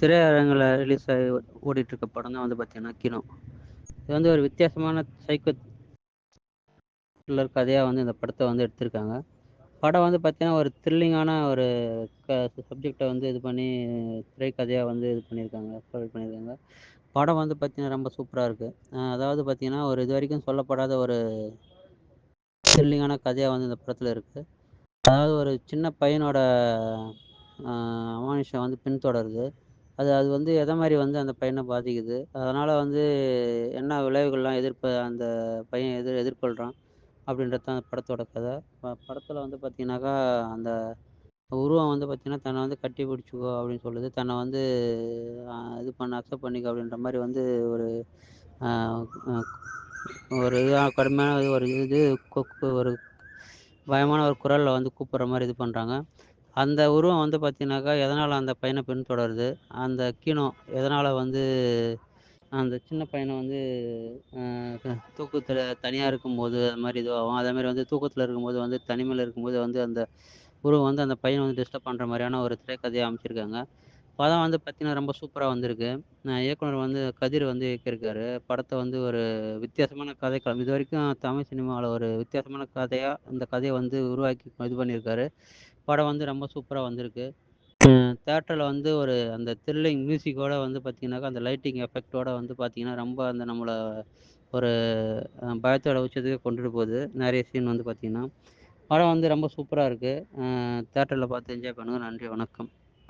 திரையரங்கில் ரிலீஸ் ஆகி ஓடிட்டு இருக்க படம் தான் வந்து பார்த்தீங்கன்னா கினோ. இது வந்து ஒரு வித்தியாசமான சைக்கோ த்ரில்லர் கதையாக வந்து இந்த படத்தை வந்து எடுத்திருக்காங்க. படம் வந்து பார்த்தீங்கன்னா ஒரு த்ரில்லிங்கான ஒரு க சப்ஜெக்டை வந்து இது பண்ணி திரைக்கதையாக வந்து இது பண்ணியிருக்காங்க ப்ரொவைட் பண்ணியிருக்காங்க. படம் வந்து பார்த்தீங்கன்னா ரொம்ப சூப்பராக இருக்குது அதாவது பார்த்தீங்கன்னா ஒரு இது வரைக்கும் சொல்லப்படாத ஒரு த்ரில்லிங்கான கதையாக வந்து இந்த படத்தில் இருக்குது அதாவது ஒரு சின்ன பையனோட அமானுஷம் வந்து பின்தொடருது. அது அது வந்து எதை மாதிரி வந்து அந்த பையனை பாதிக்குது? அதனால் வந்து என்ன விளைவுகள்லாம் எதிர்ப்ப அந்த பையன் எதிர் எதிர்கொள்கிறான் அப்படின்றது தான் அந்த படத்தோட கதை. ப படத்தில் வந்து பார்த்தீங்கன்னாக்கா அந்த உருவம் வந்து பார்த்தீங்கன்னா தன்னை வந்து கட்டி பிடிச்சிக்கோ அப்படின்னு சொல்லுது. தன்னை வந்து இது பண்ண அக்செப்ட் பண்ணிக்க அப்படின்ற மாதிரி வந்து ஒரு ஒரு இதாக கடுமையான ஒரு இது ஒரு பயமான ஒரு குரலில் வந்து கூப்பிட்ற மாதிரி இது பண்ணுறாங்க அந்த உருவம் வந்து பார்த்தீங்கன்னாக்கா எதனால் அந்த பையனை பின்தொடருது? அந்த கீணம் எதனால் வந்து அந்த சின்ன பையனை வந்து தூக்கத்தில் தனியாக இருக்கும்போது அது மாதிரி இதுவாகும். அதே மாதிரி வந்து தூக்கத்தில் இருக்கும்போது வந்து தனிமையில் இருக்கும்போது வந்து அந்த உருவம் வந்து அந்த பையனை வந்து டிஸ்டர்ப் பண்ணுற மாதிரியான ஒரு திரைக்கதையை அமைச்சிருக்காங்க. படம் வந்து பார்த்தீங்கன்னா ரொம்ப சூப்பராக வந்திருக்கு. நான் இயக்குனர் வந்து கதிர் வந்து இயக்கியிருக்காரு. படத்தை வந்து ஒரு வித்தியாசமான கதைக்களம் இது வரைக்கும் தமிழ் சினிமாவில் ஒரு வித்தியாசமான கதையாக அந்த கதையை வந்து உருவாக்கி இது பண்ணியிருக்காரு. படம் வந்து ரொம்ப சூப்பராக வந்திருக்கு. தேட்டரில் வந்து ஒரு அந்த த்ரில்லிங் மியூசிக்கோட வந்து பார்த்தீங்கன்னாக்கா அந்த லைட்டிங் எஃபெக்டோட வந்து பார்த்தீங்கன்னா ரொம்ப அந்த நம்மளை ஒரு பயத்தோட உச்சத்துக்கு கொண்டுட்டு போகுது. நிறைய சீன் வந்து பார்த்தீங்கன்னா படம் வந்து ரொம்ப சூப்பராக இருக்குது தேட்டரில் பார்த்து என்ஜாய் பண்ணுங்கள் நன்றி வணக்கம்.